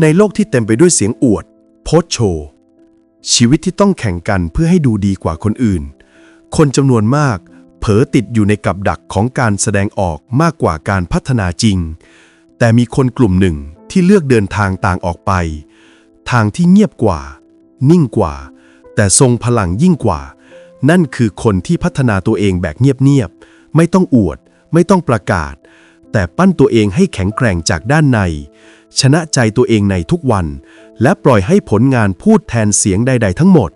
ในโลกที่เต็มไปด้วยเสียงอวด โพสโชว์ ชีวิตที่ต้องแข่งกันเพื่อให้ดูดีกว่าคนอื่น คนจำนวนมาก เผลอติดอยู่ในกับดักของการแสดงออกมากกว่าการพัฒนาจริง แต่มีคนกลุ่มหนึ่งที่เลือกเดินทางต่างออกไป ทางที่เงียบกว่า นิ่งกว่า แต่ทรงพลังยิ่งกว่า นั่นคือคนที่พัฒนาตัวเองแบบเงียบๆไม่ต้องอวด ไม่ต้องประกาศ แต่ปั้นตัวเองให้แข็งแกร่งจากด้านใน ชนะใจตัวเองในทุกวัน และปล่อยให้ผลงานพูดแทนเสียงใด ๆ ทั้งหมด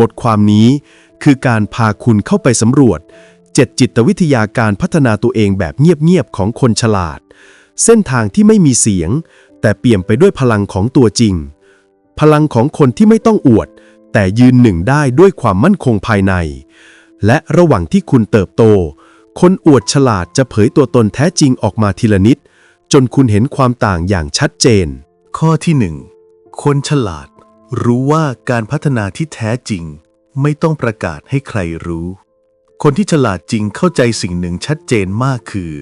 บทความนี้คือการพาคุณเข้าไปสำรวจ7จิตวิทยาการพัฒนาตัวเองแบบเงียบๆของคนฉลาด เส้นทางที่ไม่มีเสียง แต่เปี่ยมไปด้วยพลังของตัวจริง พลังของคนที่ไม่ต้องอวด แต่ยืนหนึ่งได้ด้วยความมั่นคงภายใน และระหว่างที่คุณเติบโต คนอวดฉลาดจะเผยตัวตนแท้จริงออกมาทีละนิด จนคุณเห็นความต่างอย่างชัดเจน ข้อที่หนึ่งคนฉลาด รู้ว่าการพัฒนาที่แท้จริง ไม่ต้องประกาศให้ใครรู้ คนที่ฉลาดจริงเข้าใจสิ่งหนึ่งชัดเจนมากคือ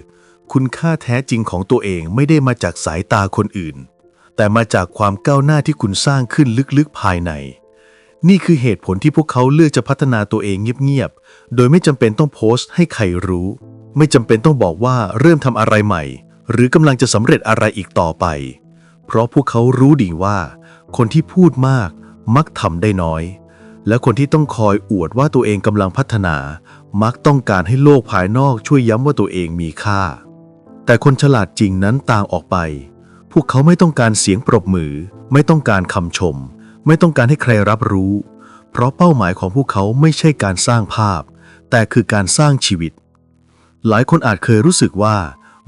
คุณค่าแท้จริงของตัวเองไม่ได้มาจากสายตาคนอื่น แต่มาจากความก้าวหน้าที่คุณสร้างขึ้นลึกๆภายใน นี่คือเหตุผลที่พวกเขาเลือกจะพัฒนาตัวเองเงียบๆ โดยไม่จำเป็นต้องโพสต์ให้ใครรู้ ไม่จำเป็นต้องบอกว่าเริ่มทำอะไรใหม่ หรือกำลังจะสำเร็จอะไรอีกต่อไป เพราะพวกเขารู้ดีว่า คนที่พูดมากมักทำได้น้อย และคนที่ต้องคอยอวดว่าตัวเองกำลังพัฒนา มักต้องการให้โลกภายนอกช่วยย้ำว่าตัวเองมีค่า แต่คนฉลาดจริงนั้นต่างออกไป พวกเขาไม่ต้องการเสียงปรบมือ ไม่ต้องการคำชม ไม่ต้องการให้ใครรับรู้ เพราะเป้าหมายของพวกเขาไม่ใช่การสร้างภาพ แต่คือการสร้างชีวิต หลายคนอาจเคยรู้สึกว่า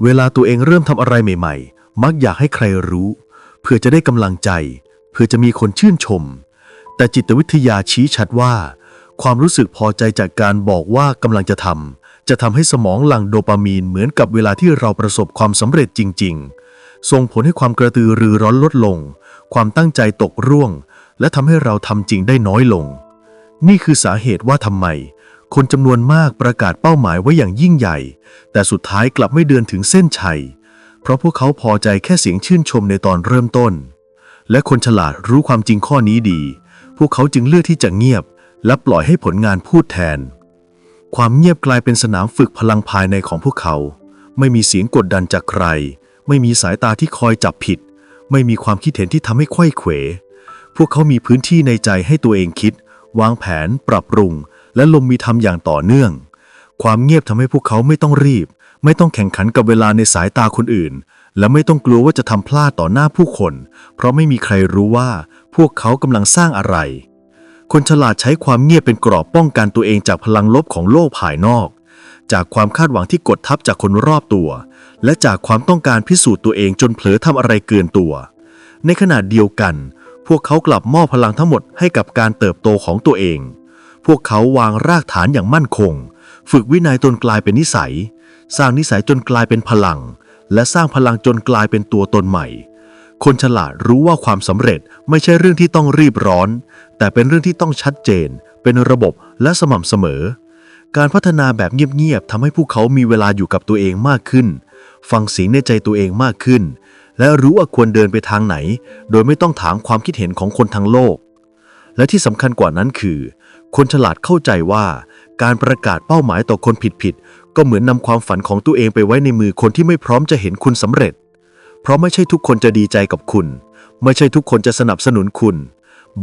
เวลาตัวเองเริ่มทำอะไรใหม่ๆ มักอยากให้ใครรู้ เพื่อจะได้กำลังใจ เพื่อจะมีคนชื่นชม แต่จิตวิทยาชี้ชัดว่า ความรู้สึกพอใจจากการบอกว่ากำลังจะทำจะทำให้สมองหลั่งโดปามีนเหมือนกับเวลาที่เราประสบความสำเร็จจริง ๆ ส่งผลให้ความกระตือรือร้นลดลง ความตั้งใจตกร่วง และทำให้เราทำจริงได้น้อยลง นี่คือสาเหตุว่าทำไม คนจำนวนมากประกาศเป้าหมายไว้อย่างยิ่งใหญ่ แต่สุดท้ายกลับไม่เดินถึงเส้นชัย เพราะพวกเขาพอใจแค่เสียงชื่นชมในตอนเริ่มต้น และคนฉลาดรู้ความจริงข้อนี้ดี พวกเขาจึงเลือกที่จะเงียบ และปล่อยให้ผลงานพูดแทน ความเงียบกลายเป็นสนามฝึกพลังภายในของพวกเขา ไม่มีเสียงกดดันจากใคร ไม่มีสายตาที่คอยจับผิด ไม่มีความคิดเห็นที่ทำให้ไขว้เขว พวกเขามีพื้นที่ในใจให้ตัวเองคิด วางแผน ปรับปรุง และลงมือทำอย่างต่อเนื่อง ความเงียบทำให้พวกเขาไม่ต้องรีบ ไม่ต้องแข่งขันกับเวลาในสายตาคนอื่น และไม่ต้องกลัวว่าจะทำพลาดต่อหน้าผู้คน เพราะไม่มีใครรู้ว่าพวกเขากำลังสร้างอะไร คนฉลาดใช้ความเงียบเป็นกรอบป้องกันตัวเองจากพลังลบของโลกภายนอก จากความคาดหวังที่กดทับจากคนรอบตัว และจากความต้องการพิสูจน์ตัวเองจนเผลอทำอะไรเกินตัว ในขณะเดียวกันพวกเขากลับมอบพลังทั้งหมดให้กับการเติบโตของตัวเอง วกเขาวางรากฐานอย่างมั่นคง ฝึกวินัยจนกลายเป็นนิสัย สร้างนิสัยจนกลายเป็นพลัง และสร้างพลังจนกลายเป็นตัวตนใหม่ คนฉลาดรู้ว่าความสำเร็จไม่ใช่เรื่องที่ต้องรีบร้อน แต่เป็นเรื่องที่ต้องชัดเจน เป็นระบบและสม่ำเสมอ การพัฒนาแบบเงียบๆทำให้พวกเขามีเวลาอยู่กับตัวเองมากขึ้น ฟังเสียงในใจตัวเองมากขึ้น และรู้ว่าควรเดินไปทางไหน โดยไม่ต้องถามความคิดเห็นของคนทั้งโลกและที่สำคัญกว่านั้นคือ คนฉลาดเข้าใจว่า การประกาศเป้าหมายต่อคนผิดๆก็เหมือนนำความฝันของตัวเองไปไว้ในมือคนที่ไม่พร้อมจะเห็นคุณสำเร็จ เพราะไม่ใช่ทุกคนจะดีใจกับคุณ ไม่ใช่ทุกคนจะสนับสนุนคุณ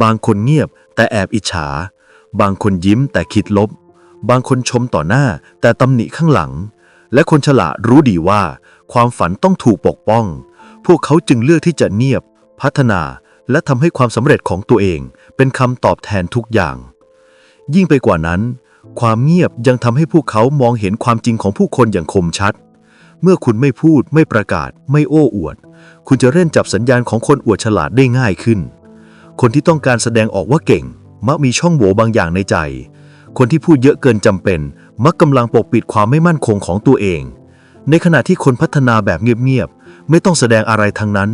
บางคนเงียบ แต่แอบอิจฉา บางคนยิ้มแต่คิดลบ บางคนชมต่อหน้า แต่ตำหนิข้างหลัง และคนฉลาดรู้ดีว่า ความฝันต้องถูกปกป้อง พวกเขาจึงเลือกที่จะเงียบ พัฒนาและทำให้ความสำเร็จของตัวเอง เป็นคำตอบแทนทุกอย่าง ยิ่งไปกว่านั้น ความเงียบยังทำให้พวกเขามองเห็นความจริงของผู้คนอย่างคมชัด เมื่อคุณไม่พูด ไม่ประกาศ ไม่โอ้อวด คุณจะเล่นจับสัญญาณของคนอวดฉลาดได้ง่ายขึ้น คนที่ต้องการแสดงออกว่าเก่ง มักมีช่องโหว่บางอย่างในใจ คนที่พูดเยอะเกินจำเป็น มักกำลังปกปิดความไม่มั่นคงของตัวเอง ในขณะที่คนพัฒนาแบบเงียบๆไม่ต้องแสดงอะไรทั้งนั้น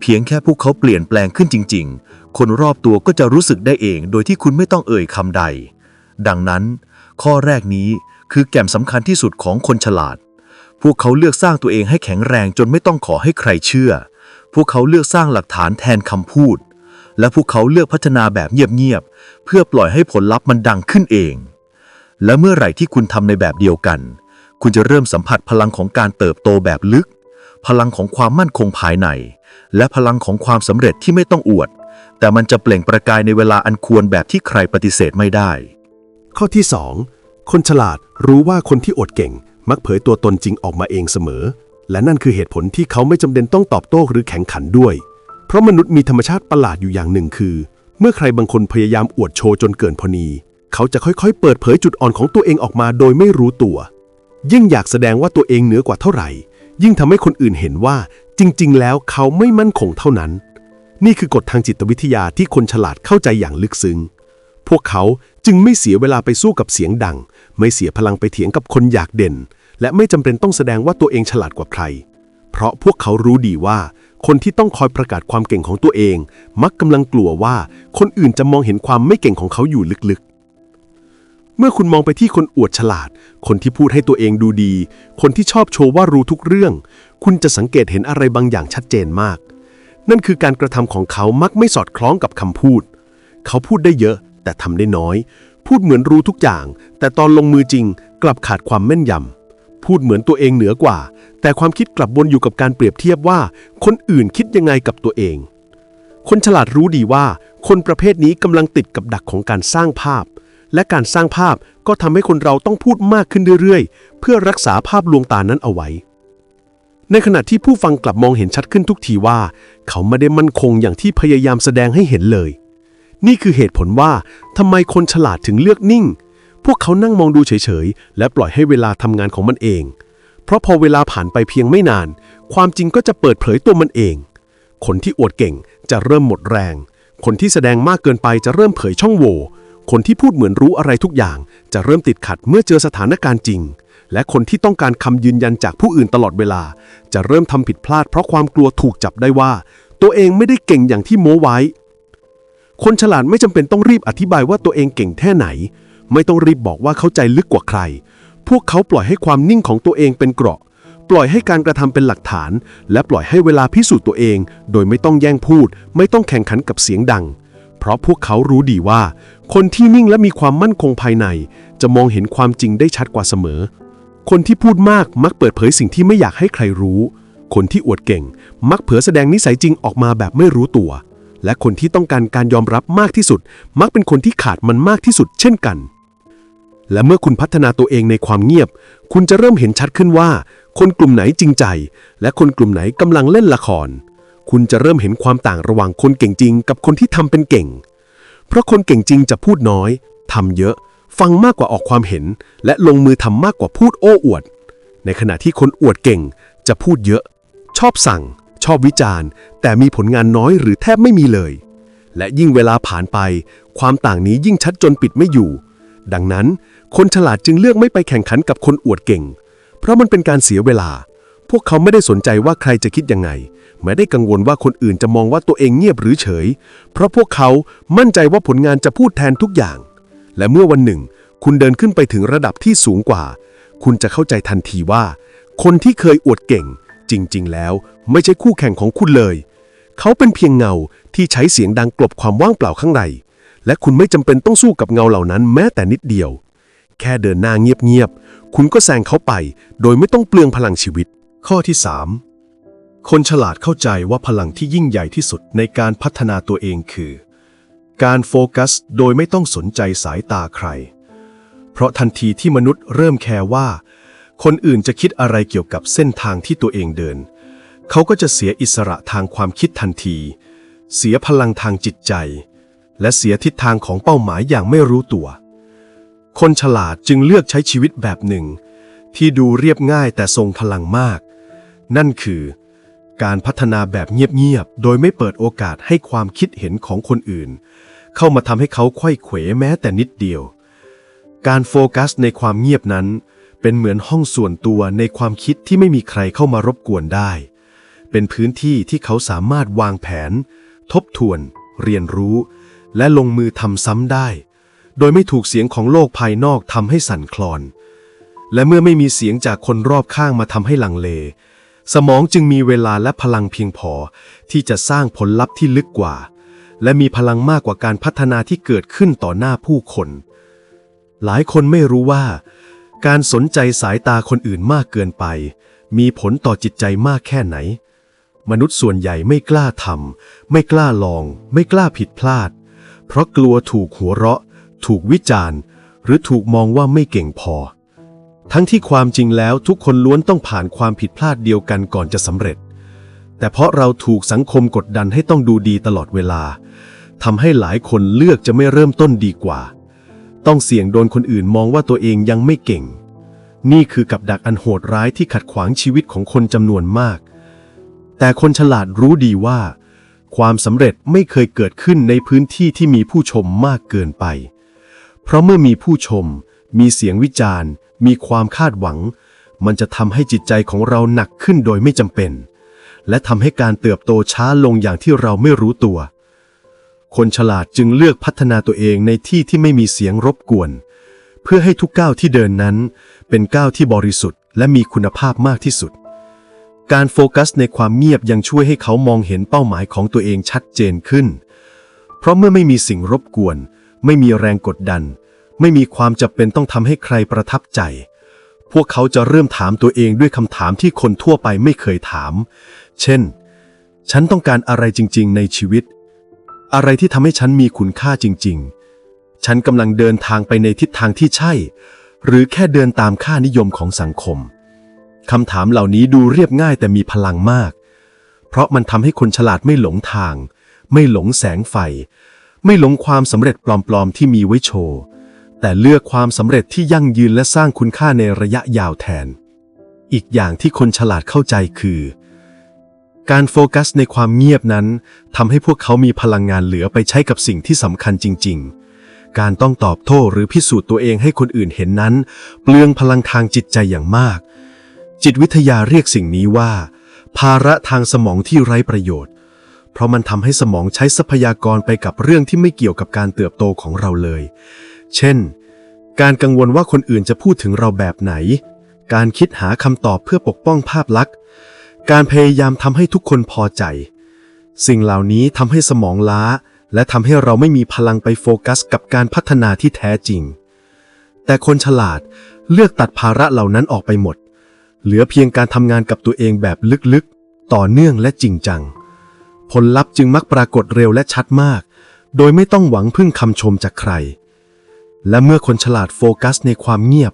เพียงแค่พวกเขาเปลี่ยนแปลงขึ้นจริง ๆ คนรอบตัวก็จะรู้สึกได้เอง โดยที่คุณไม่ต้องเอ่ยคำใด ดังนั้น ข้อแรกนี้คือแก่นสำคัญที่สุดของคนฉลาด พวกเขาเลือกสร้างตัวเองให้แข็งแรงจนไม่ต้องขอให้ใครเชื่อ พวกเขาเลือกสร้างหลักฐานแทนคำพูด และพวกเขาเลือกพัฒนาแบบเงียบๆ เพื่อปล่อยให้ผลลัพธ์มันดังขึ้นเอง และเมื่อไหร่ที่คุณทำในแบบเดียวกัน คุณจะเริ่มสัมผัสพลังของการเติบโตแบบลึก พลังของความมั่นคงภายใน และพลังของความสำเร็จที่ไม่ต้องอวด แต่มันจะเปล่งประกายในเวลาอันควรแบบที่ใครปฏิเสธไม่ได้ ข้อที่ 2 คนฉลาดรู้ว่าคนที่อดเก่ง มักเผยตัวตนจริงออกมาเองเสมอ และนั่นคือเหตุผลที่เขาไม่จำเป็นต้องตอบโต้หรือแข่งขันด้วย เพราะมนุษย์มีธรรมชาติประหลาดอยู่อย่างหนึ่งคือ เมื่อใครบางคนพยายามอวดโชว์จนเกินพอนีเขาจะค่อยๆ เปิดเผยจุดอ่อนของตัวเองออกมาโดยไม่รู้ตัว ยิ่งอยากแสดงว่าตัวเองเหนือกว่าเท่าไหร่ ยิ่งทำให้คนอื่นเห็นว่า จริง ๆ แล้วเขาไม่มั่นคงเท่านั้น นี่คือกฎทางจิตวิทยาที่คนฉลาดเข้าใจอย่างลึกซึ้ง พวกเขาจึงไม่เสียเวลาไปสู้กับเสียงดัง ไม่เสียพลังไปเถียงกับคนอยากเด่น และไม่จำเป็นต้องแสดงว่าตัวเองฉลาดกว่าใคร เพราะพวกเขารู้ดีว่า คนที่ต้องคอยประกาศความเก่งของตัวเอง มักกำลังกลัวว่า คนอื่นจะมองเห็นความไม่เก่งของเขาอยู่ลึกๆ เมื่อคุณมองไปที่คนอวดฉลาด คนที่พูดให้ตัวเองดูดี คนที่ชอบโชว์ว่ารู้ทุกเรื่อง คุณจะสังเกตเห็นอะไรบางอย่างชัดเจนมาก นั่นคือการกระทำของเขามักไม่สอดคล้องกับคำพูด เขาพูดได้เยอะ แต่ทำได้น้อย พูดเหมือนรู้ทุกอย่าง แต่ตอนลงมือจริง กลับขาดความแม่นยำพูดเหมือนตัวเองเหนือกว่า แต่ความคิดกลับวนอยู่กับการเปรียบเทียบว่า คนอื่นคิดยังไงกับตัวเอง คนฉลาดรู้ดีว่า คนประเภทนี้กำลังติดกับดักของการสร้างภาพ และการสร้างภาพก็ทำให้คนเราต้องพูดมากขึ้นเรื่อยๆ เพื่อรักษาภาพลวงตานั้นเอาไว้ ในขณะที่ผู้ฟังกลับมองเห็นชัดขึ้นทุกทีว่า เขาไม่ได้มั่นคงอย่างที่พยายามแสดงให้เห็นเลย นี่คือเหตุผลว่าทำไมคนฉลาดถึงเลือกนิ่ง พวกเขานั่งมองดูเฉยๆ และปล่อยให้เวลาทำงานของมันเอง เพราะพอเวลาผ่านไปเพียงไม่นาน ความจริงก็จะเปิดเผยตัวมันเอง คนที่อวดเก่งจะเริ่มหมดแรง คนที่แสดงมากเกินไปจะเริ่มเผยช่องโหว่ คนที่พูดเหมือนรู้อะไรทุกอย่าง จะเริ่มติดขัดเมื่อเจอสถานการณ์จริง และคนที่ต้องการคำยืนยันจากผู้อื่นตลอดเวลา จะเริ่มทำผิดพลาดเพราะความกลัวถูกจับได้ว่า ตัวเองไม่ได้เก่งอย่างที่โม้ไว้ คนฉลาดไม่จำเป็นต้องรีบอธิบายว่าตัวเองเก่งแค่ไหน ไม่ต้องรีบบอกว่าเข้าใจลึกกว่าใคร พวกเขาปล่อยให้ความนิ่งของตัวเองเป็นเกราะปล่อยให้การกระทำเป็นหลักฐาน และปล่อยให้เวลาพิสูจน์ตัวเอง โดยไม่ต้องแย่งพูด ไม่ต้องแข่งขันกับเสียงดัง เพราะพวกเขารู้ดีว่า คนที่นิ่งและมีความมั่นคงภายใน จะมองเห็นความจริงได้ชัดกว่าเสมอ คนที่พูดมากมักเปิดเผยสิ่งที่ไม่อยากให้ใครรู้ คนที่อวดเก่ง มักเผยแสดงนิสัยจริงออกมาแบบไม่รู้ตัว และคนที่ต้องการการยอมรับมากที่สุด มักเป็นคนที่ขาดมันมากที่สุด เช่นกัน และเมื่อคุณพัฒนาตัวเองในความเงียบ คุณจะเริ่มเห็นชัดขึ้นว่า คนกลุ่มไหนจริงใจ และคนกลุ่มไหนกำลังเล่นละคร คุณจะเริ่มเห็นความต่างระหว่างคนเก่งจริง กับคนที่ทำเป็นเก่ง เพราะคนเก่งจริงจะพูดน้อยทำเยอะ ฟังมากกว่าออกความเห็น และลงมือทำมากกว่าพูดโอ้อวด ในขณะที่คนอวดเก่งจะพูดเยอะ ชอบสั่ง ชอบวิจารณ์ แต่มีผลงานน้อยหรือแทบไม่มีเลย และยิ่งเวลาผ่านไป ความต่างนี้ยิ่งชัดจนปิดไม่อยู่ ดังนั้น คนฉลาดจึงเลือกไม่ไปแข่งขันกับคนอวดเก่ง เพราะมันเป็นการเสียเวลา พวกเขาไม่ได้สนใจว่าใครจะคิดยังไง ไม่ได้กังวลว่าคนอื่นจะมองว่าตัวเองเงียบหรือเฉย เพราะพวกเขามั่นใจว่าผลงานจะพูดแทนทุกอย่าง และเมื่อวันหนึ่ง คุณเดินขึ้นไปถึงระดับที่สูงกว่า คุณจะเข้าใจทันทีว่า คนที่เคยอวดเก่ง จริง ๆ แล้ว ไม่ใช่คู่แข่งของคุณเลย เขาเป็นเพียงเงาที่ใช้เสียงดังกลบความว่างเปล่าข้างใน และคุณไม่จำเป็นต้องสู้กับเงาเหล่านั้นแม้แต่นิดเดียว แค่เดินหน้าเงียบๆคุณก็แซงเขาไป โดยไม่ต้องเปลืองพลังชีวิต ข้อที่ 3 คนฉลาดเข้าใจว่าพลังที่ยิ่งใหญ่ที่สุดในการพัฒนาตัวเองคือ การโฟกัสโดยไม่ต้องสนใจสายตาใคร เพราะทันทีที่มนุษย์เริ่มแคร์ว่า คนอื่นจะคิดอะไรเกี่ยวกับเส้นทางที่ตัวเองเดิน เขาก็จะเสียอิสระทางความคิดทันที เสียพลังทางจิตใจ และเสียทิศทางของเป้าหมายอย่างไม่รู้ตัว คนฉลาดจึงเลือกใช้ชีวิตแบบหนึ่งที่ดูเรียบง่ายแต่ทรงพลังมาก นั่นคือ การพัฒนาแบบเงียบ ๆ โดยไม่เปิดโอกาสให้ความคิดเห็นของคนอื่น เข้ามาทำให้เขาไขว้เขวแม้แต่นิดเดียว การโฟกัสในความเงียบนั้น เป็นเหมือนห้องส่วนตัวในความคิดที่ไม่มีใครเข้ามารบกวนได้ เป็นพื้นที่ที่เขาสามารถวางแผน ทบทวน เรียนรู้ และลงมือทำซ้ำได้ โดยไม่ถูกเสียงของโลกภายนอกทำให้สั่นคลอนและเมื่อไม่มีเสียงจากคนรอบข้างมาทำให้ลังเล สมองจึงมีเวลาและพลังเพียงพอ ที่จะสร้างผลลัพธ์ที่ลึกกว่า และมีพลังมากกว่าการพัฒนาที่เกิดขึ้นต่อหน้าผู้คน หลายคนไม่รู้ว่า การสนใจสายตาคนอื่นมากเกินไป มีผลต่อจิตใจมากแค่ไหน มนุษย์ส่วนใหญ่ไม่กล้าทำไม่กล้าลอง ไม่กล้าผิดพลาด เพราะกลัวถูกหัวเราะ ถูกวิจารณ์ หรือถูกมองว่าไม่เก่งพอ ทั้งที่ความจริงแล้วทุกคนล้วนต้องผ่านความผิดพลาดเดียวกันก่อนจะสำเร็จ แต่เพราะเราถูกสังคมกดดันให้ต้องดูดีตลอดเวลาทำให้หลายคนเลือกจะไม่เริ่มต้นดีกว่า ต้องเสี่ยงโดนคนอื่นมองว่าตัวเองยังไม่เก่ง นี่คือกับดักอันโหดร้ายที่ขัดขวางชีวิตของคนจำนวนมาก แต่คนฉลาดรู้ดีว่า ความสำเร็จไม่เคยเกิดขึ้นในพื้นที่ที่มีผู้ชมมากเกินไป เพราะเมื่อมีผู้ชม มีเสียงวิจารณ์ มีความคาดหวัง มันจะทำให้จิตใจของเราหนักขึ้นโดยไม่จำเป็น และทำให้การเติบโตช้าลงอย่างที่เราไม่รู้ตัว คนฉลาดจึงเลือกพัฒนาตัวเองในที่ที่ไม่มีเสียงรบกวน เพื่อให้ทุกก้าวที่เดินนั้น เป็นก้าวที่บริสุทธิ์ และมีคุณภาพมากที่สุด การโฟกัสในความเงียบยังช่วยให้เขามองเห็นเป้าหมายของตัวเองชัดเจนขึ้น เพราะเมื่อไม่มีสิ่งรบกวน ไม่มีแรงกดดัน ไม่มีความจำเป็นต้องทำให้ใครประทับใจ พวกเขาจะเริ่มถามตัวเองด้วยคำถามที่คนทั่วไปไม่เคยถาม เช่น ฉันต้องการอะไรจริง ๆ ในชีวิต อะไรที่ทำให้ฉันมีคุณค่าจริง ๆ ฉันกำลังเดินทางไปในทิศทางที่ใช่ หรือแค่เดินตามค่านิยมของสังคมคำถามเหล่านี้ดูเรียบง่ายแต่มีพลังมาก เพราะมันทำให้คนฉลาดไม่หลงทาง ไม่หลงแสงไฟ ไม่หลงความสำเร็จปลอมๆที่มีไว้โชว์ แต่เลือกความสำเร็จที่ยั่งยืนและสร้างคุณค่าในระยะยาวแทน อีกอย่างที่คนฉลาดเข้าใจคือ การโฟกัสในความเงียบนั้นทำให้พวกเขามีพลังงานเหลือไปใช้กับสิ่งที่สำคัญจริง ๆการต้องตอบโต้หรือพิสูจน์ตัวเองให้คนอื่นเห็นนั้น เปลืองพลังทางจิตใจอย่างมาก จิตวิทยาเรียกสิ่งนี้ว่า ภาระทางสมองที่ไร้ประโยชน์ เพราะมันทำให้สมองใช้ทรัพยากรไปกับเรื่องที่ไม่เกี่ยวกับการเติบโตของเราเลย เช่น การกังวลว่าคนอื่นจะพูดถึงเราแบบไหน การคิดหาคำตอบเพื่อปกป้องภาพลักษณ์ การพยายามทำให้ทุกคนพอใจ สิ่งเหล่านี้ทำให้สมองล้า และทำให้เราไม่มีพลังไปโฟกัสกับการพัฒนาที่แท้จริง แต่คนฉลาดเลือกตัดภาระเหล่านั้นออกไปหมด เหลือเพียงการทำงานกับตัวเองแบบลึกๆ ต่อเนื่องและจริงจัง ผลลัพธ์จึงมักปรากฏเร็วและชัดมาก โดยไม่ต้องหวังพึ่งคำชมจากใคร และเมื่อคนฉลาดโฟกัสในความเงียบ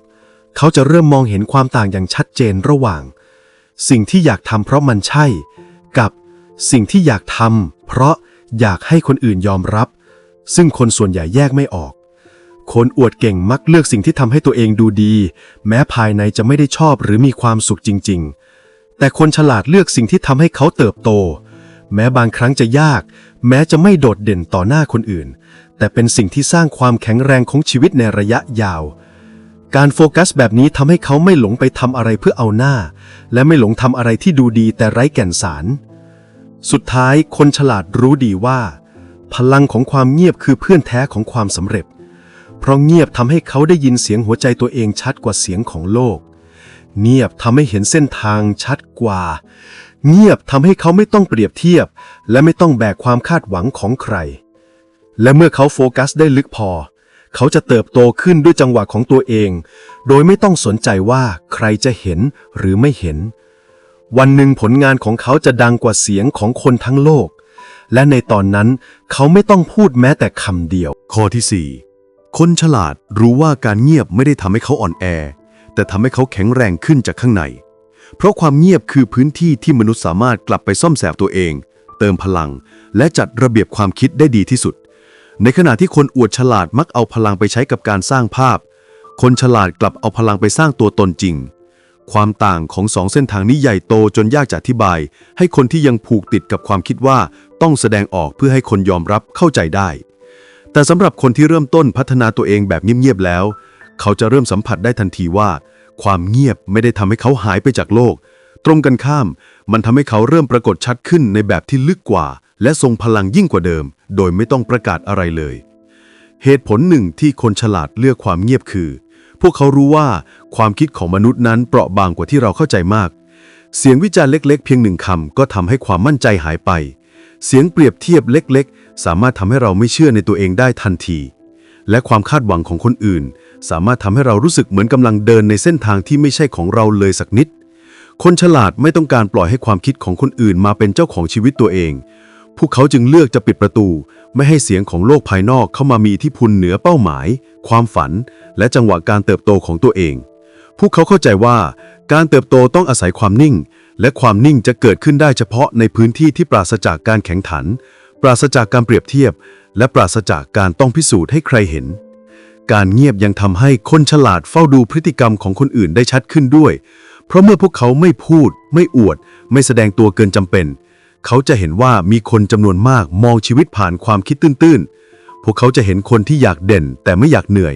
เขาจะเริ่มมองเห็นความต่างอย่างชัดเจนระหว่าง สิ่งที่อยากทำเพราะมันใช่ กับสิ่งที่อยากทำเพราะอยากให้คนอื่นยอมรับ ซึ่งคนส่วนใหญ่แยกไม่ออก คนอวดเก่งมักเลือกสิ่งที่ทำให้ตัวเองดูดี แม้ภายในจะไม่ได้ชอบหรือมีความสุขจริง ๆ แต่คนฉลาดเลือกสิ่งที่ทำให้เขาเติบโต แม้บางครั้งจะยาก แม้จะไม่โดดเด่นต่อหน้าคนอื่น แต่เป็นสิ่งที่สร้างความแข็งแรงของชีวิตในระยะยาว การโฟกัสแบบนี้ทำให้เขาไม่หลงไปทำอะไรเพื่อเอาหน้า และไม่หลงทำอะไรที่ดูดีแต่ไร้แก่นสาร สุดท้ายคนฉลาดรู้ดีว่า พลังของความเงียบคือเพื่อนแท้ของความสำเร็จ เพราะเงียบทำให้เขาได้ยินเสียงหัวใจตัวเองชัดกว่าเสียงของโลก เงียบทำให้เห็นเส้นทางชัดกว่า เงียบทำให้เขาไม่ต้องเปรียบเทียบ และไม่ต้องแบกความคาดหวังของใคร และเมื่อเขาโฟกัสได้ลึกพอ เขาจะเติบโตขึ้นด้วยจังหวะของตัวเอง โดยไม่ต้องสนใจว่าใครจะเห็นหรือไม่เห็น วันหนึ่งผลงานของเขาจะดังกว่าเสียงของคนทั้งโลก และในตอนนั้นเขาไม่ต้องพูดแม้แต่คำเดียว ข้อที่ 4 คนฉลาดรู้ว่าการเงียบไม่ได้ทำให้เขาอ่อนแอ แต่ทำให้เขาแข็งแรงขึ้นจากข้างใน เพราะความเงียบคือพื้นที่ที่มนุษย์สามารถกลับไปซ่อมแซมตัวเอง เติมพลัง และจัดระเบียบความคิดได้ดีที่สุด ในขณะที่คนอวดฉลาดมักเอาพลังไปใช้กับการสร้างภาพ คนฉลาดกลับเอาพลังไปสร้างตัวตนจริง ความต่างของสองเส้นทางนี้ใหญ่โตจนยากจะอธิบาย ให้คนที่ยังผูกติดกับความคิดว่าต้องแสดงออกเพื่อให้คนยอมรับเข้าใจได้ แต่สำหรับคนที่เริ่มต้นพัฒนาตัวเองแบบเงียบๆแล้ว เขาจะเริ่มสัมผัสได้ทันทีว่า ความเงียบไม่ได้ทำให้เขาหายไปจากโลก ตรงกันข้าม มันทำให้เขาเริ่มปรากฏชัดขึ้นในแบบที่ลึกกว่า และทรงพลังยิ่งกว่าเดิม โดยไม่ต้องประกาศอะไรเลย เหตุผลหนึ่งที่คนฉลาดเลือกความเงียบคือ พวกเขารู้ว่าความคิดของมนุษย์นั้นเปราะบางกว่าที่เราเข้าใจมาก เสียงวิจารณ์เล็ก ๆ เพียงหนึ่งคำก็ทำให้ความมั่นใจหายไป เสียงเปรียบเทียบเล็ก ๆ สามารถทำให้เราไม่เชื่อในตัวเองได้ทันที และความคาดหวังของคนอื่น สามารถทำให้เรารู้สึกเหมือนกำลังเดินในเส้นทางที่ไม่ใช่ของเราเลยสักนิดคนฉลาดไม่ต้องการปล่อยให้ความคิดของคนอื่นมาเป็นเจ้าของชีวิตตัวเอง พวกเขาจึงเลือกจะปิดประตู ไม่ให้เสียงของโลกภายนอกเข้ามามีอิทธิพลเหนือเป้าหมาย ความฝัน และจังหวะการเติบโตของตัวเอง พวกเขาเข้าใจว่า การเติบโตต้องอาศัยความนิ่ง และความนิ่งจะเกิดขึ้นได้เฉพาะในพื้นที่ที่ปราศจากการแข่งขัน ปราศจากการเปรียบเทียบ และปราศจากการต้องพิสูจน์ให้ใครเห็นการเงียบยังทำให้คนฉลาดเฝ้าดูพฤติกรรมของคนอื่นได้ชัดขึ้นด้วย เพราะเมื่อพวกเขาไม่พูด ไม่อวด ไม่แสดงตัวเกินจำเป็น เขาจะเห็นว่ามีคนจำนวนมากมองชีวิตผ่านความคิดตื้นๆ พวกเขาจะเห็นคนที่อยากเด่นแต่ไม่อยากเหนื่อย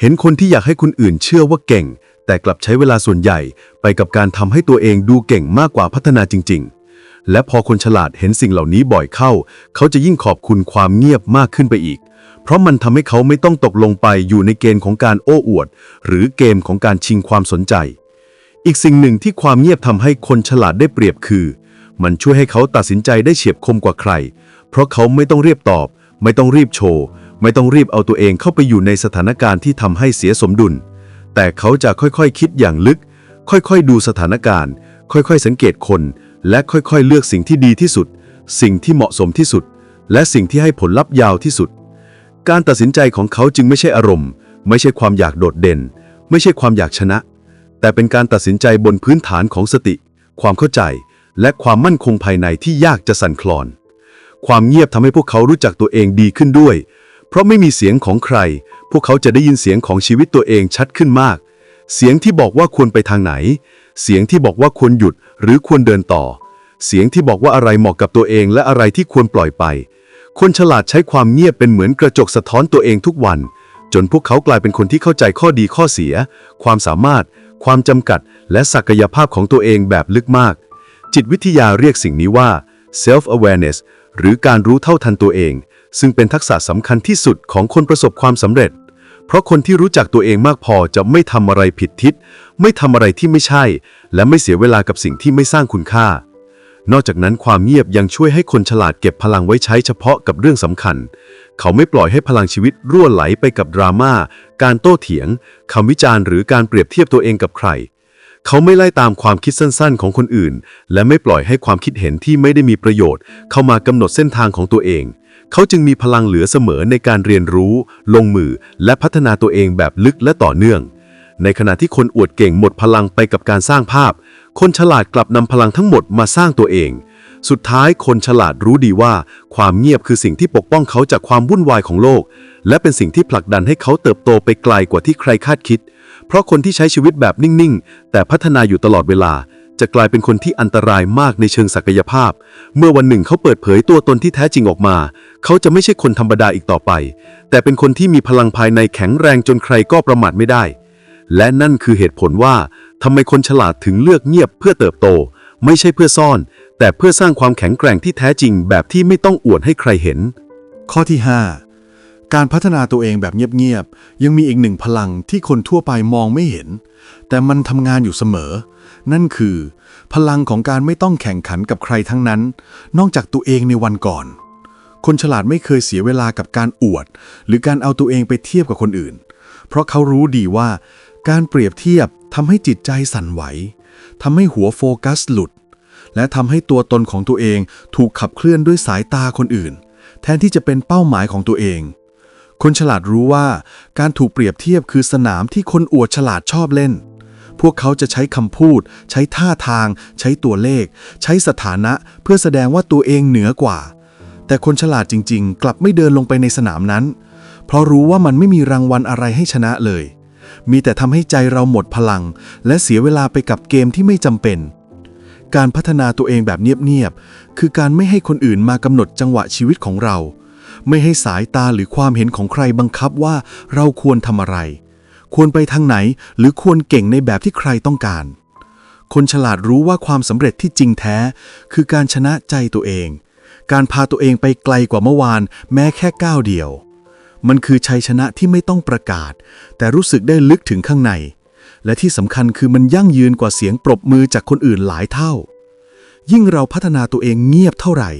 เห็นคนที่อยากให้คนอื่นเชื่อว่าเก่ง แต่กลับใช้เวลาส่วนใหญ่ ไปกับการทำให้ตัวเองดูเก่งมากกว่าพัฒนาจริง ๆ และพอคนฉลาดเห็นสิ่งเหล่านี้บ่อยเข้า เขาจะยิ่งขอบคุณความเงียบมากขึ้นไปอีก เพราะมันทำให้เขาไม่ต้องตกลงไปอยู่ในเกณฑ์ของการโอ้อวด หรือเกมของการชิงความสนใจ อีกสิ่งหนึ่งที่ความเงียบทำให้คนฉลาดได้เปรียบคือ มันช่วยให้เขาตัดสินใจได้เฉียบคมกว่าใคร เพราะเขาไม่ต้องเรียบตอบ ไม่ต้องรีบโชว์ ไม่ต้องรีบเอาตัวเองเข้าไปอยู่ในสถานการณ์ที่ทำให้เสียสมดุล แต่เขาจะค่อยๆคิดอย่างลึก ค่อยๆดูสถานการณ์ ค่อยๆสังเกตคน และค่อยๆเลือกสิ่งที่ดีที่สุด สิ่งที่เหมาะสมที่สุด และสิ่งที่ให้ผลลัพธ์ยาวที่สุด การตัดสินใจของเขาจึงไม่ใช่อารมณ์ ไม่ใช่ความอยากโดดเด่น ไม่ใช่ความอยากชนะ แต่เป็นการตัดสินใจบนพื้นฐานของสติ ความเข้าใจ และความมั่นคงภายในที่ยากจะสั่นคลอน ความเงียบทำให้พวกเขารู้จักตัวเองดีขึ้นด้วย เพราะไม่มีเสียงของใคร พวกเขาจะได้ยินเสียงของชีวิตตัวเองชัดขึ้นมาก เสียงที่บอกว่าควรไปทางไหน เสียงที่บอกว่าควรหยุดหรือควรเดินต่อ เสียงที่บอกว่าอะไรเหมาะกับตัวเองและอะไรที่ควรปล่อยไป คนฉลาดใช้ความเงียบเป็นเหมือนกระจกสะท้อนตัวเองทุกวัน จนพวกเขากลายเป็นคนที่เข้าใจข้อดีข้อเสีย ความสามารถ ความจำกัด และศักยภาพของตัวเองแบบลึกมาก จิตวิทยาเรียกสิ่งนี้ว่า self awareness หรือการรู้เท่าทันตัวเอง ซึ่งเป็นทักษะสำคัญที่สุดของคนประสบความสำเร็จ เพราะคนที่รู้จักตัวเองมากพอจะไม่ทำอะไรผิดทิศ ไม่ทำอะไรที่ไม่ใช่ และไม่เสียเวลากับสิ่งที่ไม่สร้างคุณค่า นอกจากนั้นความเงียบยังช่วยให้คนฉลาดเก็บพลังไว้ใช้เฉพาะกับเรื่องสำคัญ เขาไม่ปล่อยให้พลังชีวิตรั่วไหลไปกับดราม่าการโต้เถียงคำวิจารณ์หรือการเปรียบเทียบตัวเองกับใคร เขาไม่ไล่ตามความคิดสั้นๆ ของคนอื่น และไม่ปล่อยให้ความคิดเห็นที่ไม่ได้มีประโยชน์ เข้ามากำหนดเส้นทางของตัวเอง เขาจึงมีพลังเหลือเสมอในการเรียนรู้ ลงมือ และพัฒนาตัวเองแบบลึกและต่อเนื่อง ในขณะที่คนอวดเก่งหมดพลังไปกับการสร้างภาพ คนฉลาดกลับนำพลังทั้งหมดมาสร้างตัวเอง สุดท้ายคนฉลาดรู้ดีว่า ความเงียบคือสิ่งที่ปกป้องเขาจากความวุ่นวายของโลก และเป็นสิ่งที่ผลักดันให้เขาเติบโตไปไกลกว่าที่ใครคาดคิด เพราะคนที่ใช้ชีวิตแบบนิ่งๆ แต่พัฒนาอยู่ตลอดเวลา จะกลายเป็นคนที่อันตรายมากในเชิงศักยภาพ เมื่อวันหนึ่งเขาเปิดเผยตัวตนที่แท้จริงออกมา เขาจะไม่ใช่คนธรรมดาอีกต่อไป แต่เป็นคนที่มีพลังภายในแข็งแรงจนใครก็ประมาทไม่ได้ และนั่นคือเหตุผลว่าทำไมคนฉลาดถึงเลือกเงียบเพื่อเติบโต ไม่ใช่เพื่อซ่อน แต่เพื่อสร้างความแข็งแกร่งที่แท้จริงแบบที่ไม่ต้องอวดให้ใครเห็น ข้อที่ 5 การพัฒนาตัวเองแบบเงียบๆ ยังมีอีกหนึ่งพลังที่คนทั่วไปมองไม่เห็น แต่มันทำงานอยู่เสมอ นั่นคือ พลังของการไม่ต้องแข่งขันกับใครทั้งนั้น นอกจากตัวเองในวันก่อน คนฉลาดไม่เคยเสียเวลากับการอวด หรือการเอาตัวเองไปเทียบกับคนอื่น เพราะเขารู้ดีว่า การเปรียบเทียบทำให้จิตใจสั่นไหวทำให้หัวโฟกัสหลุด และทำให้ตัวตนของตัวเองถูกขับเคลื่อนด้วยสายตาคนอื่น แทนที่จะเป็นเป้าหมายของตัวเอง คนฉลาดรู้ว่าการถูกเปรียบเทียบคือสนามที่คนอวดฉลาดชอบเล่น พวกเขาจะใช้คำพูด ใช้ท่าทาง ใช้ตัวเลข ใช้สถานะเพื่อแสดงว่าตัวเองเหนือกว่า แต่คนฉลาดจริง ๆ กลับไม่เดินลงไปในสนามนั้น เพราะรู้ว่ามันไม่มีรางวัลอะไรให้ชนะเลย มีแต่ทำให้ใจเราหมดพลัง และเสียเวลาไปกับเกมที่ไม่จำเป็น การพัฒนาตัวเองแบบเงียบๆคือการไม่ให้คนอื่นมากำหนดจังหวะชีวิตของเรา ไม่ให้สายตาหรือความเห็นของใครบังคับว่าเราควรทำอะไร ควรไปทางไหนหรือควรเก่งในแบบที่ใครต้องการ คนฉลาดรู้ว่าความสำเร็จที่จริงแท้ คือการชนะใจตัวเอง การพาตัวเองไปไกลกว่าเมื่อวาน แม้แค่ก้าวเดียว มันคือชัยชนะที่ไม่ต้องประกาศ แต่รู้สึกได้ลึกถึงข้างใน และที่สำคัญคือมันยั่งยืนกว่าเสียงปรบมือจากคนอื่นหลายเท่า ยิ่งเราพัฒนาตัวเองเงียบเท่าไหร่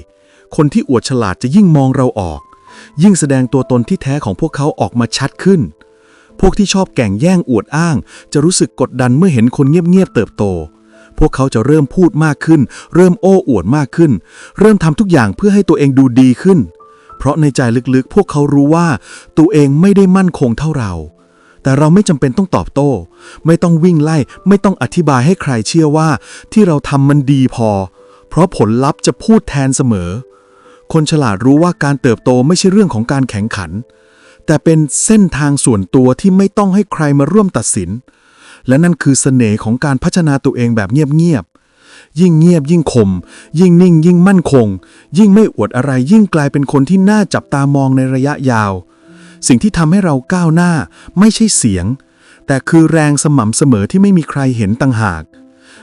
คนที่อวดฉลาดจะยิ่งมองเราออก ยิ่งแสดงตัวตนที่แท้ของพวกเขาออกมาชัดขึ้น พวกที่ชอบแก่งแย่งอวดอ้าง จะรู้สึกกดดันเมื่อเห็นคนเงียบๆเติบโต พวกเขาจะเริ่มพูดมากขึ้น เริ่มโอ้อวดมากขึ้น เริ่มทำทุกอย่างเพื่อให้ตัวเองดูดีขึ้น เพราะในใจลึกๆ พวกเขารู้ว่า ตัวเองไม่ได้มั่นคงเท่าเราแต่เราไม่จำเป็นต้องตอบโต้ ไม่ต้องวิ่งไล่ ไม่ต้องอธิบายให้ใครเชื่อว่า ที่เราทำมันดีพอ เพราะผลลัพธ์จะพูดแทนเสมอ คนฉลาดรู้ว่าการเติบโตไม่ใช่เรื่องของการแข่งขัน แต่เป็นเส้นทางส่วนตัวที่ไม่ต้องให้ใครมาร่วมตัดสิน และนั่นคือเสน่ห์ของการพัฒนาตัวเองแบบเงียบๆ ยิ่งเงียบยิ่งคม ยิ่งนิ่งยิ่งมั่นคง ยิ่งไม่อวดอะไรยิ่งกลายเป็นคนที่น่าจับตามองในระยะยาว สิ่งที่ทำให้เราก้าวหน้าไม่ใช่เสียง แต่คือแรงสม่ำเสมอที่ไม่มีใครเห็นต่างหาก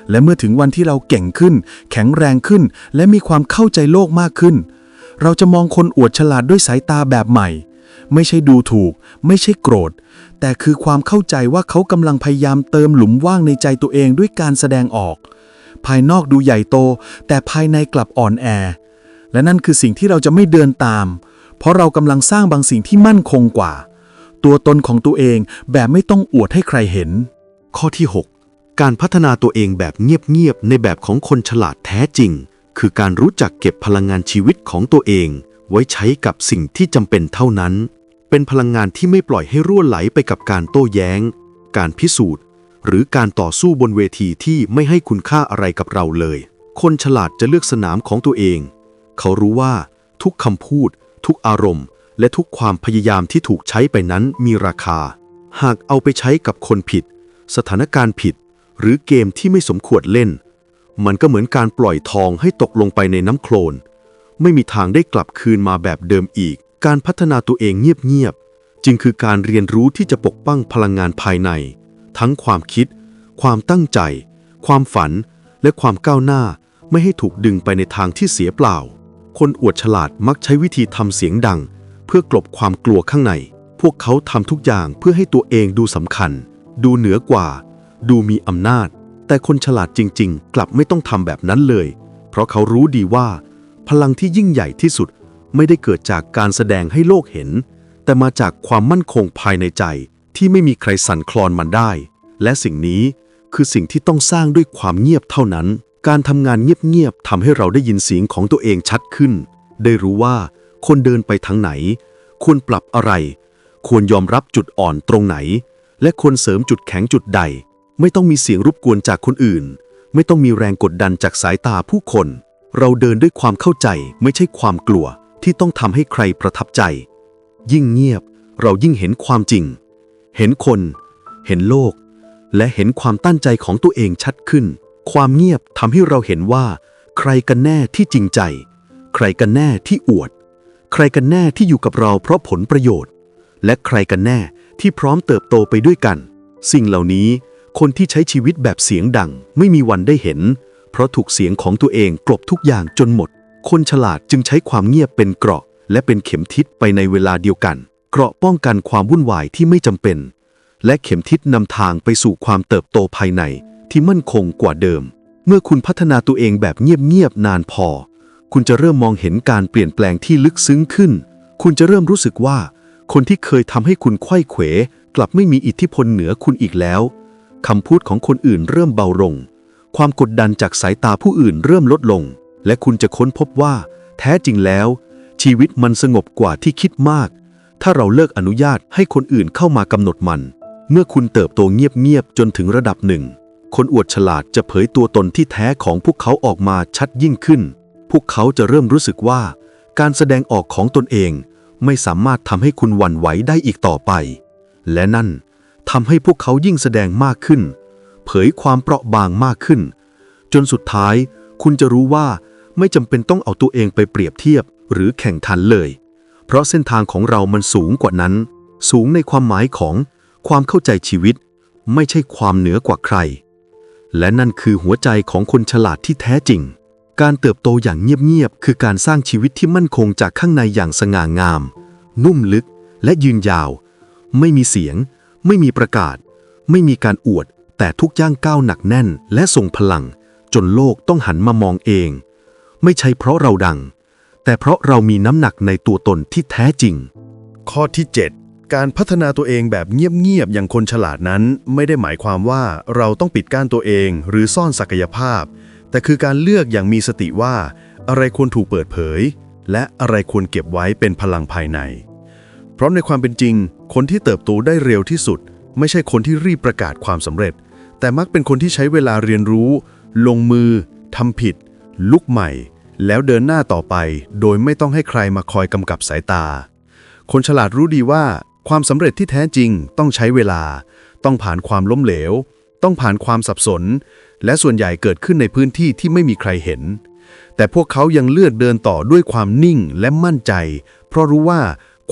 และเมื่อถึงวันที่เราเก่งขึ้น แข็งแรงขึ้น และมีความเข้าใจโลกมากขึ้น เราจะมองคนอวดฉลาดด้วยสายตาแบบใหม่ ไม่ใช่ดูถูก ไม่ใช่โกรธ แต่คือความเข้าใจว่าเขากำลังพยายามเติมหลุมว่างในใจตัวเองด้วยการแสดงออก ภายนอกดูใหญ่โต แต่ภายในกลับอ่อนแอ และนั่นคือสิ่งที่เราจะไม่เดินตาม เพราะเรากำลังสร้างบางสิ่งที่มั่นคงกว่า ตัวตนของตัวเองแบบไม่ต้องอวดให้ใครเห็น ข้อที่ 6 การพัฒนาตัวเองแบบเงียบๆในแบบของคนฉลาดแท้จริง คือการรู้จักเก็บพลังงานชีวิตของตัวเอง ไว้ใช้กับสิ่งที่จำเป็นเท่านั้น เป็นพลังงานที่ไม่ปล่อยให้รั่วไหลไปกับการโต้แย้ง การพิสูจน์ หรือการต่อสู้บนเวทีที่ไม่ให้คุณค่าอะไรกับเราเลย คนฉลาดจะเลือกสนามของตัวเอง เขารู้ว่า ทุกคำพูด ทุกอารมณ์ และทุกความพยายามที่ถูกใช้ไปนั้นมีราคา หากเอาไปใช้กับคนผิด สถานการณ์ผิด หรือเกมที่ไม่สมควรเล่น มันก็เหมือนการปล่อยทองให้ตกลงไปในน้ำโคลน ไม่มีทางได้กลับคืนมาแบบเดิมอีก การพัฒนาตัวเองเงียบๆ จึงคือการเรียนรู้ที่จะปกป้องพลังงานภายใน ทั้งความคิด ความตั้งใจ ความฝัน และความก้าวหน้า ไม่ให้ถูกดึงไปในทางที่เสียเปล่า คนอวดฉลาดมักใช้วิธีทำเสียงดัง เพื่อกลบความกลัวข้างใน พวกเขาทำทุกอย่างเพื่อให้ตัวเองดูสำคัญ ดูเหนือกว่า ดูมีอำนาจ แต่คนฉลาดจริง ๆ กลับไม่ต้องทำแบบนั้นเลย เพราะเขารู้ดีว่า พลังที่ยิ่งใหญ่ที่สุดไม่ได้เกิดจากการแสดงให้โลกเห็น แต่มาจากความมั่นคงภายในใจที่ไม่มีใครสั่นคลอนมันได้ และสิ่งนี้คือสิ่งที่ต้องสร้างด้วยความเงียบเท่านั้น การทำงานเงียบๆทำให้เราได้ยินเสียงของตัวเองชัดขึ้น ได้รู้ว่าคนเดินไปทางไหน ควรปรับอะไร ควรยอมรับจุดอ่อนตรงไหน และควรเสริมจุดแข็งจุดใด ไม่ต้องมีเสียงรบกวนจากคนอื่น ไม่ต้องมีแรงกดดันจากสายตาผู้คน เราเดินด้วยความเข้าใจไม่ใช่ความกลัวที่ต้องทำให้ใครประทับใจ ยิ่งเงียบเรายิ่งเห็นความจริง เห็นคน เห็นโลก และเห็นความตั้งใจของตัวเองชัดขึ้น ความเงียบทำให้เราเห็นว่า ใครกันแน่ที่จริงใจ ใครกันแน่ที่อวด ใครกันแน่ที่อยู่กับเราเพราะผลประโยชน์ และใครกันแน่ที่พร้อมเติบโตไปด้วยกัน สิ่งเหล่านี้ คนที่ใช้ชีวิตแบบเสียงดังไม่มีวันได้เห็น เพราะถูกเสียงของตัวเองกลบทุกอย่างจนหมด คนฉลาดจึงใช้ความเงียบเป็นเกราะ และเป็นเข็มทิศไปในเวลาเดียวกัน เกราะป้องกันความวุ่นวายที่ไม่จำเป็น และเข็มทิศนำทางไปสู่ความเติบโตภายในที่มั่นคงกว่าเดิม เมื่อคุณพัฒนาตัวเองแบบเงียบๆนานพอ คุณจะเริ่มมองเห็นการเปลี่ยนแปลงที่ลึกซึ้งขึ้น คุณจะเริ่มรู้สึกว่า คนที่เคยทำให้คุณไข้เขว กลับไม่มีอิทธิพลเหนือคุณอีกแล้ว คำพูดของคนอื่นเริ่มเบาลง ความกดดันจากสายตาผู้อื่นเริ่มลดลง และคุณจะค้นพบว่า แท้จริงแล้ว ชีวิตมันสงบกว่าที่คิดมาก ถ้าเราเลิกอนุญาตให้คนอื่นเข้ามากำหนดมัน เมื่อคุณเติบโตเงียบๆจนถึงระดับหนึ่ง คนอวดฉลาดจะเผยตัวตนที่แท้ของพวกเขาออกมาชัดยิ่งขึ้น พวกเขาจะเริ่มรู้สึกว่า การแสดงออกของตนเอง ไม่สามารถทำให้คุณหวั่นไหวได้อีกต่อไป และนั่น ทำให้พวกเขายิ่งแสดงมากขึ้น เผยความเปราะบางมากขึ้น จนสุดท้าย คุณจะรู้ว่าไม่จำเป็นต้องเอาตัวเองไปเปรียบเทียบหรือแข่งขันเลย เพราะเส้นทางของเรามันสูงกว่านั้น สูงในความหมายของความเข้าใจชีวิต ไม่ใช่ความเหนือกว่าใคร และนั่นคือหัวใจของคนฉลาดที่แท้จริง การเติบโตอย่างเงียบๆคือการสร้างชีวิตที่มั่นคงจากข้างในอย่างสง่างาม นุ่มลึกและยืนยาว ไม่มีเสียง ไม่มีประกาศ ไม่มีการอวด แต่ทุกย่างก้าวหนักแน่นและทรงพลัง จนโลกต้องหันมามองเอง ไม่ใช่เพราะเราดัง แต่เพราะเรามีน้ำหนักในตัวตนที่แท้จริง ข้อที่ 7 การพัฒนาตัวเองแบบเงียบๆอย่างคนฉลาดนั้น ไม่ได้หมายความว่าเราต้องปิดกั้นตัวเองหรือซ่อนศักยภาพ แต่คือการเลือกอย่างมีสติว่า อะไรควรถูกเปิดเผย และอะไรควรเก็บไว้เป็นพลังภายใน เพราะในความเป็นจริง คนที่เติบโตได้เร็วที่สุด ไม่ใช่คนที่รีบประกาศความสำเร็จ แต่มักเป็นคนที่ใช้เวลาเรียนรู้ ลงมือทำผิด ลุกใหม่ แล้วเดินหน้าต่อไป โดยไม่ต้องให้ใครมาคอยกำกับสายตา คนฉลาดรู้ดีว่า ความสำเร็จที่แท้จริงต้องใช้เวลา ต้องผ่านความล้มเหลว ต้องผ่านความสับสน และส่วนใหญ่เกิดขึ้นในพื้นที่ที่ไม่มีใครเห็น แต่พวกเขายังเลือกเดินต่อด้วยความนิ่งและมั่นใจ เพราะรู้ว่า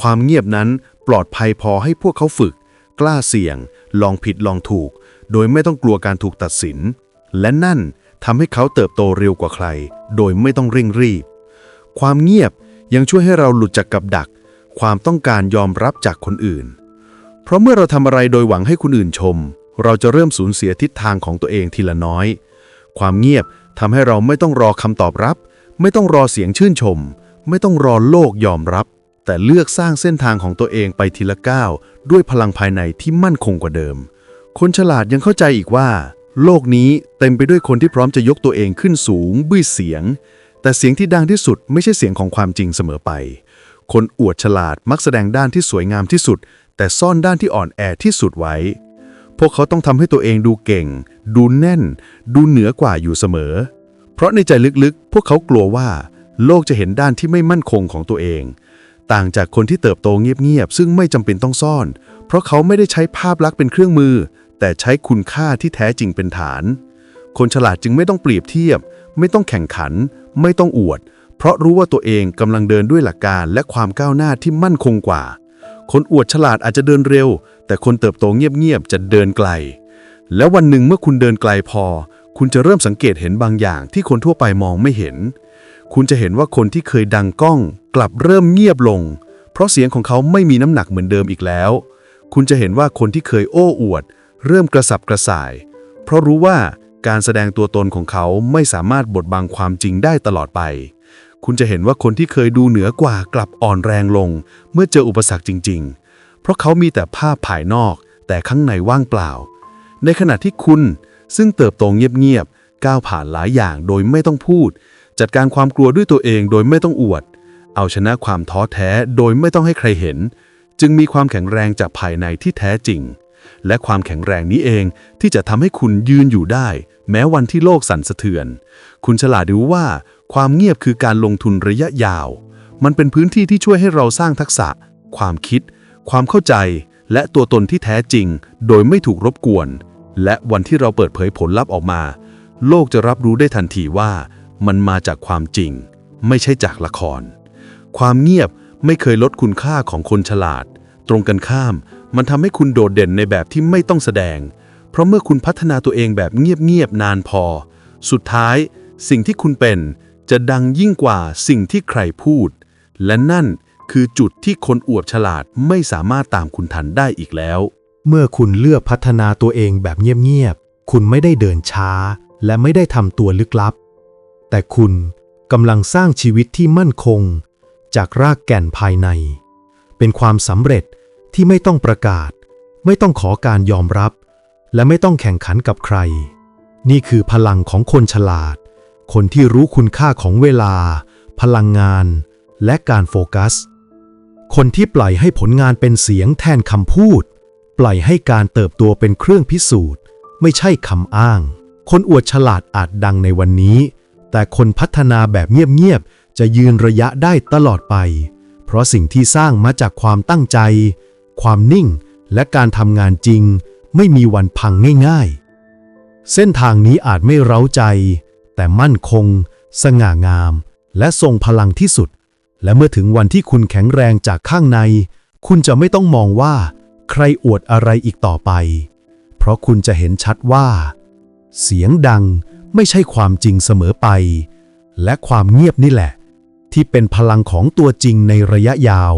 ความเงียบนั้นปลอดภัยพอให้พวกเขาฝึก กล้าเสี่ยง ลองผิดลองถูก โดยไม่ต้องกลัวการถูกตัดสิน และนั่นทำให้เขาเติบโตเร็วกว่าใคร โดยไม่ต้องเร่งรีบ ความเงียบยังช่วยให้เราหลุดจากกับดัก ความต้องการยอมรับจากคนอื่น เพราะเมื่อเราทำอะไรโดยหวังให้คนอื่นชม เราจะเริ่มสูญเสียทิศทางของตัวเองทีละน้อย ความเงียบทำให้เราไม่ต้องรอคำตอบรับ ไม่ต้องรอเสียงชื่นชม ไม่ต้องรอโลกยอมรับ แต่เลือกสร้างเส้นทางของตัวเองไปทีละก้าวด้วยพลังภายในที่มั่นคงกว่าเดิม คนฉลาดยังเข้าใจอีกว่า โลกนี้เต็มไปด้วยคนที่พร้อมจะยกตัวเองขึ้นสูงด้วยเสียง แต่เสียงที่ดังที่สุดไม่ใช่เสียงของความจริงเสมอไป คนอวดฉลาดมักแสดงด้านที่สวยงามที่สุด แต่ซ่อนด้านที่อ่อนแอที่สุดไว้ พวกเขาต้องทำให้ตัวเองดูเก่ง ดูแน่น ดูเหนือกว่าอยู่เสมอ เพราะในใจลึกๆ พวกเขากลัวว่า โลกจะเห็นด้านที่ไม่มั่นคงของตัวเอง ต่างจากคนที่เติบโตเงียบๆซึ่งไม่จำเป็นต้องซ่อน เพราะเขาไม่ได้ใช้ภาพลักษณ์เป็นเครื่องมือ แต่ใช้คุณค่าที่แท้จริงเป็นฐาน คนฉลาดจึงไม่ต้องเปรียบเทียบ ไม่ต้องแข่งขัน ไม่ต้องอวด เพราะรู้ว่าตัวเองกำลังเดินด้วยหลักการและความก้าวหน้าที่มั่นคงกว่า คนอวดฉลาดอาจจะเดินเร็ว แต่คนเติบโตเงียบๆจะเดินไกล แล้ววันหนึ่งเมื่อคุณเดินไกลพอ คุณจะเริ่มสังเกตเห็นบางอย่างที่คนทั่วไปมองไม่เห็น คุณจะเห็นว่าคนที่เคยดังก้อง กลับเริ่มเงียบลง เพราะเสียงของเขาไม่มีน้ำหนักเหมือนเดิมอีกแล้ว คุณจะเห็นว่าคนที่เคยโอ้อวด เริ่มกระสับกระส่าย เพราะรู้ว่าการแสดงตัวตนของเขาไม่สามารถบดบังความจริงได้ตลอดไป คุณจะเห็นว่าคนที่เคยดูเหนือกว่ากลับอ่อนแรงลง เมื่อเจออุปสรรคจริง ๆ เพราะเขามีแต่ภาพภายนอก แต่ข้างในว่างเปล่า ในขณะที่คุณซึ่งเติบโตเงียบๆก้าวผ่านหลายอย่างโดยไม่ต้องพูด จัดการความกลัวด้วยตัวเองโดยไม่ต้องอวด เอาชนะความท้อแท้โดยไม่ต้องให้ใครเห็น จึงมีความแข็งแรงจากภายในที่แท้จริง และความแข็งแรงนี้เองที่จะทำให้คุณยืนอยู่ได้ แม้วันที่โลกสั่นสะเทือน คุณฉลาดรู้ว่า ความเงียบคือการลงทุนระยะยาว มันเป็นพื้นที่ที่ช่วยให้เราสร้างทักษะ ความคิด ความเข้าใจ และตัวตนที่แท้จริง โดยไม่ถูกรบกวน และวันที่เราเปิดเผยผลลัพธ์ออกมา โลกจะรับรู้ได้ทันทีว่า มันมาจากความจริง ไม่ใช่จากละคร ความเงียบไม่เคยลดคุณค่าของคนฉลาด ตรงกันข้าม มันทำให้คุณโดดเด่นในแบบที่ไม่ต้องแสดง เพราะเมื่อคุณพัฒนาตัวเองแบบเงียบๆนานพอ สุดท้าย สิ่งที่คุณเป็นจะดังยิ่งกว่าสิ่งที่ใครพูด และนั่นคือจุดที่คนอวบฉลาดไม่สามารถตามคุณทันได้อีกแล้ว เมื่อคุณเลือกพัฒนาตัวเองแบบเงียบๆ คุณไม่ได้เดินช้า และไม่ได้ทำตัวลึกลับ แต่คุณกำลังสร้างชีวิตที่มั่นคง จากรากแก่นภายใน เป็นความสำเร็จที่ไม่ต้องประกาศ ไม่ต้องขอการยอมรับ และไม่ต้องแข่งขันกับใคร นี่คือพลังของคนฉลาด คนที่รู้คุณค่าของเวลา พลังงาน และการโฟกัส คนที่ปล่อยให้ผลงานเป็นเสียงแทนคำพูด ปล่อยให้การเติบโตเป็นเครื่องพิสูจน์ ไม่ใช่คำอ้าง คนอวดฉลาดอาจดังในวันนี้ แต่คนพัฒนาแบบเงียบๆ จะยืนระยะได้ตลอดไป เพราะสิ่งที่สร้างมาจากความตั้งใจ ความนิ่ง และการทำงานจริง ไม่มีวันพังง่ายๆ เส้นทางนี้อาจไม่เร้าใจ แต่มั่นคง สง่างาม และทรงพลังที่สุด และเมื่อถึงวันที่คุณแข็งแรงจากข้างใน คุณจะไม่ต้องมองว่า ใครอวดอะไรอีกต่อไป เพราะคุณจะเห็นชัดว่า เสียงดัง ไม่ใช่ความจริงเสมอไป และความเงียบนี่แหละ ที่เป็นพลังของตัวจริงในระยะยาว